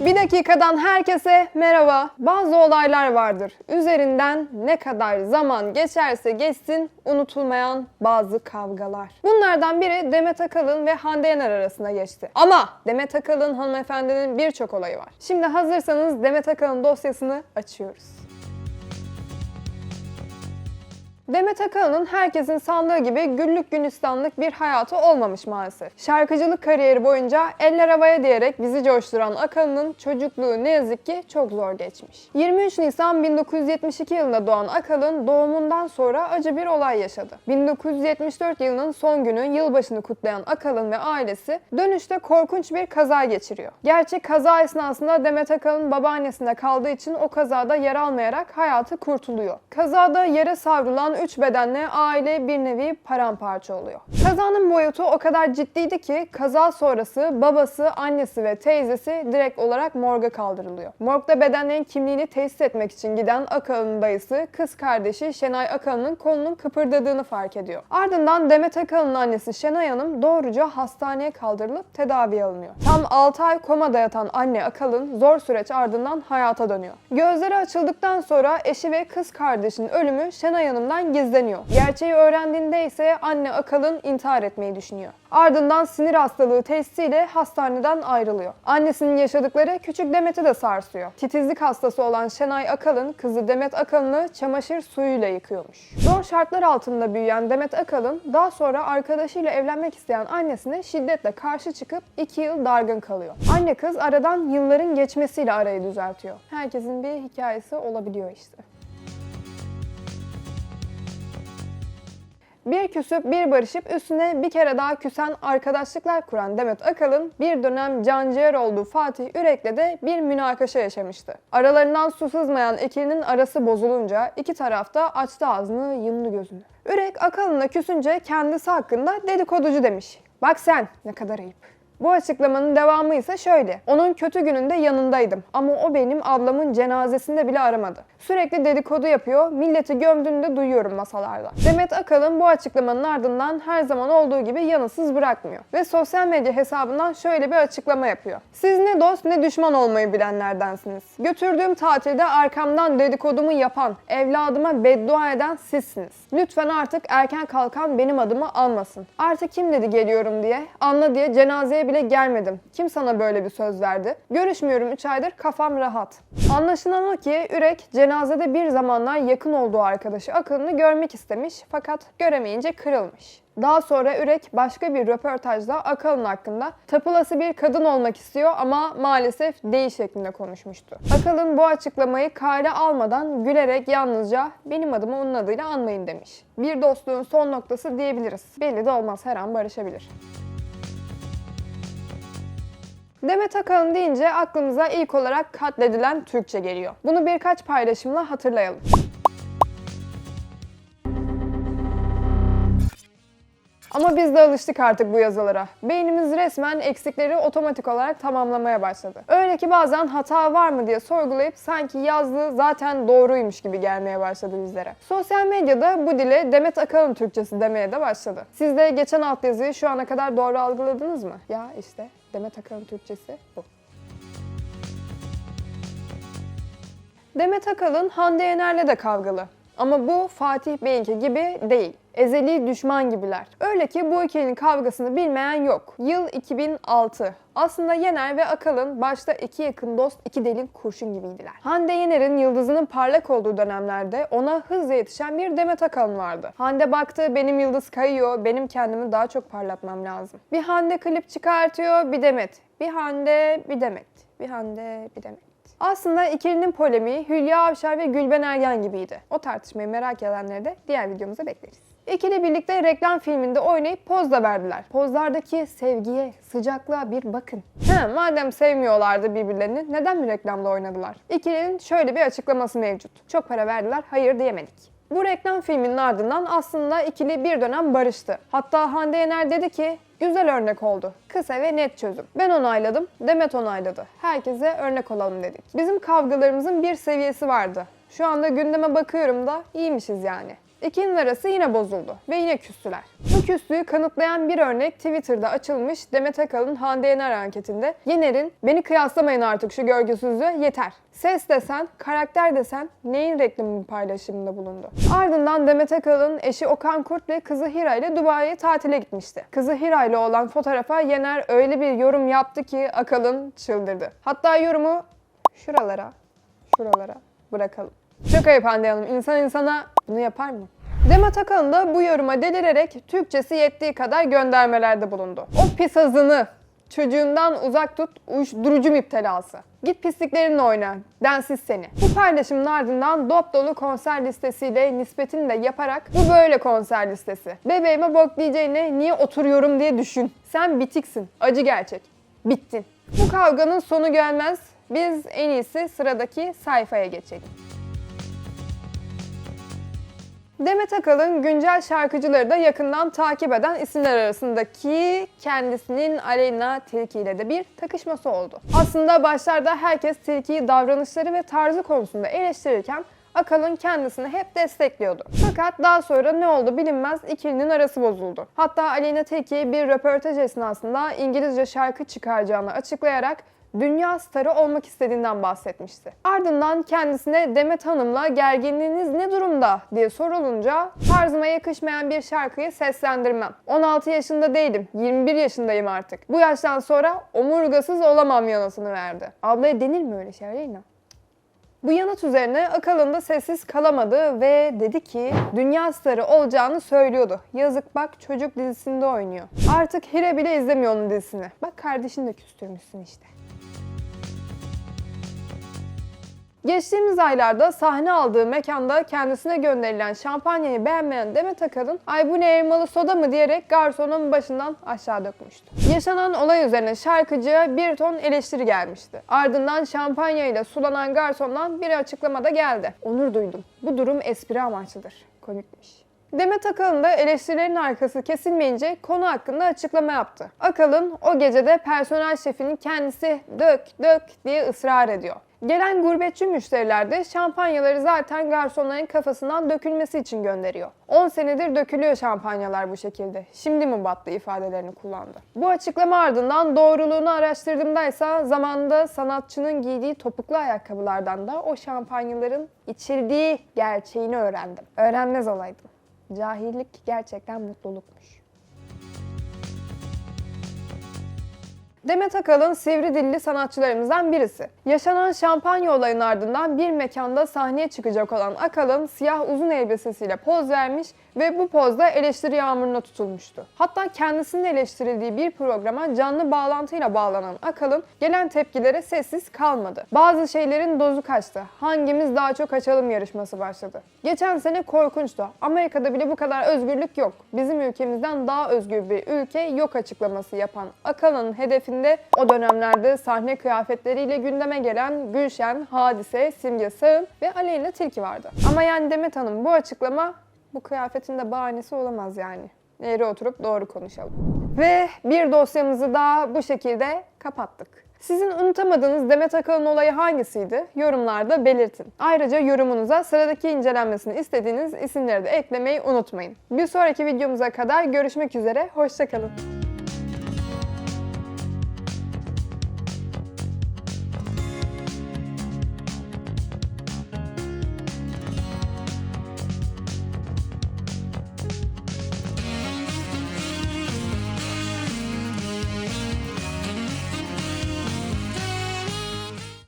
Bir dakikadan herkese merhaba. Bazı olaylar vardır. Üzerinden ne kadar zaman geçerse geçsin unutulmayan bazı kavgalar. Bunlardan biri Demet Akalın ve Hande Yener arasında geçti. Ama Demet Akalın hanımefendinin birçok olayı var. Şimdi hazırsanız Demet Akalın dosyasını açıyoruz. Demet Akalın'ın herkesin sandığı gibi güllük gülistanlık bir hayatı olmamış maalesef. Şarkıcılık kariyeri boyunca eller havaya diyerek bizi coşturan Akalın'ın çocukluğu ne yazık ki çok zor geçmiş. 23 Nisan 1972 yılında doğan Akalın doğumundan sonra acı bir olay yaşadı. 1974 yılının son günü yılbaşını kutlayan Akalın ve ailesi dönüşte korkunç bir kaza geçiriyor. Gerçi kaza esnasında Demet Akalın babaannesinde kaldığı için o kazada yer almayarak hayatı kurtuluyor. Kazada yere savrulan 3 bedenle aile bir nevi paramparça oluyor. Kazanın boyutu o kadar ciddiydi ki kaza sonrası babası, annesi ve teyzesi direkt olarak morga kaldırılıyor. Morgda bedenlerin kimliğini tesis etmek için giden Akalın'ın dayısı kız kardeşi Şenay Akalın'ın kolunun kıpırdadığını fark ediyor. Ardından Demet Akalın'ın annesi Şenay Hanım doğruca hastaneye kaldırılıp tedavi alınıyor. Tam 6 ay komada yatan anne Akalın zor süreç ardından hayata dönüyor. Gözleri açıldıktan sonra eşi ve kız kardeşinin ölümü Şenay Hanım'dan gizleniyor. Gerçeği öğrendiğinde ise anne Akalın intihar etmeyi düşünüyor. Ardından sinir hastalığı testiyle hastaneden ayrılıyor. Annesinin yaşadıkları küçük Demet'i de sarsıyor. Titizlik hastası olan Şenay Akalın kızı Demet Akalın'ı çamaşır suyuyla yıkıyormuş. Zor şartlar altında büyüyen Demet Akalın daha sonra arkadaşıyla evlenmek isteyen annesine şiddetle karşı çıkıp 2 yıl dargın kalıyor. Anne kız aradan yılların geçmesiyle arayı düzeltiyor. Herkesin bir hikayesi olabiliyor işte. Bir küsüp bir barışıp üstüne bir kere daha küsen arkadaşlıklar kuran Demet Akalın bir dönem canciğer olduğu Fatih Ürek'le de bir münakaşa yaşamıştı. Aralarından su sızmayan ikilinin arası bozulunca iki taraf da açtı ağzını yumdu gözünü. Ürek Akalın'a küsünce kendisi hakkında dedikoducu demiş. Bak sen ne kadar ayıp. Bu açıklamanın devamı ise şöyle. Onun kötü gününde yanındaydım ama o benim ablamın cenazesinde bile aramadı. Sürekli dedikodu yapıyor, milleti gömdüğünü de duyuyorum masalarda. Demet Akalın bu açıklamanın ardından her zaman olduğu gibi yanısız bırakmıyor. Ve sosyal medya hesabından şöyle bir açıklama yapıyor. Siz ne dost ne düşman olmayı bilenlerdensiniz. Götürdüğüm tatilde arkamdan dedikodumu yapan, evladıma beddua eden sizsiniz. Lütfen artık erken kalkan benim adımı almasın. Artık kim dedi geliyorum diye, anla diye cenazeye bile gelmedim. Kim sana böyle bir söz verdi? Görüşmüyorum 3 aydır kafam rahat. Anlaşılan o ki Ürek cenazede bir zamanlar yakın olduğu arkadaşı Akın'ı görmek istemiş fakat göremeyince kırılmış. Daha sonra Ürek başka bir röportajda Akalın hakkında tapılası bir kadın olmak istiyor ama maalesef değil şeklinde konuşmuştu. Akalın bu açıklamayı kale almadan gülerek yalnızca benim adımı onun adıyla anmayın demiş. Bir dostluğun son noktası diyebiliriz. Belli de olmaz her an barışabilir. Demet Akalın deyince aklımıza ilk olarak katledilen Türkçe geliyor. Bunu birkaç paylaşımla hatırlayalım. Ama biz de alıştık artık bu yazılara. Beynimiz resmen eksikleri otomatik olarak tamamlamaya başladı. Öyle ki bazen hata var mı diye sorgulayıp sanki yazdığı zaten doğruymuş gibi gelmeye başladı bizlere. Sosyal medyada bu dile Demet Akalın Türkçesi demeye de başladı. Siz de geçen altyazıyı şu ana kadar doğru algıladınız mı? Ya işte Demet Akalın Türkçesi bu. Demet Akalın Hande Yener'le de kavgalı. Ama bu Fatih Bey'inki gibi değil. Ezeli düşman gibiler. Öyle ki bu ikilinin kavgasını bilmeyen yok. Yıl 2006. Aslında Yener ve Akalın başta iki yakın dost, iki delin kurşun gibiydiler. Hande Yener'in yıldızının parlak olduğu dönemlerde ona hızla yetişen bir Demet Akalın vardı. Hande baktı benim yıldız kayıyor, benim kendimi daha çok parlatmam lazım. Bir Hande klip çıkartıyor, bir Demet. Bir Hande, bir Demet. Bir Hande, bir Demet. Aslında ikilinin polemiği Hülya Avşar ve Gülben Ergen gibiydi. O tartışmayı merak edenleri de diğer videomuza bekleriz. İkili birlikte reklam filminde oynayıp poz da verdiler. Pozlardaki sevgiye, sıcaklığa bir bakın. He, madem sevmiyorlardı birbirlerini neden bir reklamda oynadılar? İkilinin şöyle bir açıklaması mevcut. Çok para verdiler, hayır diyemedik. Bu reklam filminin ardından aslında ikili bir dönem barıştı. Hatta Hande Yener dedi ki güzel örnek oldu. Kısa ve net çözüm. Ben onayladım, Demet onayladı. Herkese örnek olalım dedik. Bizim kavgalarımızın bir seviyesi vardı. Şu anda gündeme bakıyorum da iyiymişiz yani. İkinin arası yine bozuldu ve yine küstüler. Bu küslüğü kanıtlayan bir örnek Twitter'da açılmış Demet Akalın Hande Yener anketinde. Yener'in beni kıyaslamayın artık şu görgüsüzlüğü yeter. Ses desen, karakter desen neyin reklamının paylaşımında bulundu. Ardından Demet Akalın eşi Okan Kurt ve kızı Hira ile Dubai'ye tatile gitmişti. Kızı Hira ile olan fotoğrafa Yener öyle bir yorum yaptı ki Akalın çıldırdı. Hatta yorumu şuralara, şuralara bırakalım. Çok ayıp Hande Hanım. İnsan insana bunu yapar mı? Demet Akalın da bu yoruma delirerek Türkçesi yettiği kadar göndermelerde bulundu. O pis azını çocuğundan uzak tut uyuşturucu müptelası. Git pisliklerinle oyna, densiz seni. Bu paylaşımın ardından dop dolu konser listesiyle nispetini de yaparak bu böyle konser listesi. Bebeğime bok diyeceğine niye oturuyorum diye düşün. Sen bitiksin, acı gerçek. Bittin. Bu kavganın sonu gelmez. Biz en iyisi sıradaki sayfaya geçelim. Demet Akalın güncel şarkıcıları da yakından takip eden isimler arasındaki kendisinin Aleyna Tilki ile de bir takışması oldu. Aslında başlarda herkes Tilki'yi davranışları ve tarzı konusunda eleştirirken Akalın kendisini hep destekliyordu. Fakat daha sonra ne oldu bilinmez ikilinin arası bozuldu. Hatta Aleyna Tilki bir röportaj esnasında İngilizce şarkı çıkaracağını açıklayarak dünya starı olmak istediğinden bahsetmişti. Ardından kendisine Demet Hanım'la gerginliğiniz ne durumda diye sorulunca tarzıma yakışmayan bir şarkıyı seslendirmem. 16 yaşında değilim, 21 yaşındayım artık. Bu yaştan sonra omurgasız olamam yanıtını verdi. Ablaya denir mi öyle şey Aleyna? Bu yanıt üzerine Akalın sessiz kalamadı ve dedi ki dünya starı olacağını söylüyordu. Yazık bak çocuk dizisinde oynuyor. Artık Hire bile izlemiyor onun dizisini. Bak kardeşini de küstürmüşsün işte. Geçtiğimiz aylarda sahne aldığı mekanda kendisine gönderilen şampanyayı beğenmeyen Demet Akalın ay bu ne elmalı soda mı diyerek garsonun başından aşağı dökmüştü. Yaşanan olay üzerine şarkıcıya bir ton eleştiri gelmişti. Ardından şampanyayla sulanan garsondan bir açıklama da geldi. Onur duydum. Bu durum espri amaçlıdır. Komikmiş. Demet Akalın da eleştirilerin arkası kesilmeyince konu hakkında açıklama yaptı. Akalın o gecede personel şefinin kendisi dök dök diye ısrar ediyor. Gelen gurbetçi müşteriler de şampanyaları zaten garsonların kafasından dökülmesi için gönderiyor. 10 senedir dökülüyor şampanyalar bu şekilde. Şimdi mi battı ifadelerini kullandı. Bu açıklama ardından doğruluğunu araştırdığımdaysa zamanında sanatçının giydiği topuklu ayakkabılardan da o şampanyaların içildiği gerçeğini öğrendim. Öğrenmez olaydım. Cahillik gerçekten mutlulukmuş. Demet Akalın sivri dilli sanatçılarımızdan birisi. Yaşanan şampanya olayının ardından bir mekanda sahneye çıkacak olan Akalın siyah uzun elbisesiyle poz vermiş ve bu pozda eleştiri yağmuruna tutulmuştu. Hatta kendisinin eleştirildiği bir programa canlı bağlantıyla bağlanan Akalın gelen tepkilere sessiz kalmadı. Bazı şeylerin dozu kaçtı. Hangimiz daha çok açalım yarışması başladı. Geçen sene korkunçtu. Amerika'da bile bu kadar özgürlük yok. Bizim ülkemizden daha özgür bir ülke yok açıklaması yapan Akalın'ın hedefinde o dönemlerde sahne kıyafetleriyle gündeme gelen Gülşen, Hadise, Simge Sağım ve Aleyna Tilki vardı. Ama yani Demet Hanım bu açıklama bu kıyafetin de bahanesi olamaz yani. Eğri oturup doğru konuşalım. Ve bir dosyamızı daha bu şekilde kapattık. Sizin unutamadığınız Demet Akalın olayı hangisiydi? Yorumlarda belirtin. Ayrıca yorumunuza sıradaki incelenmesini istediğiniz isimleri de eklemeyi unutmayın. Bir sonraki videomuza kadar görüşmek üzere, hoşçakalın.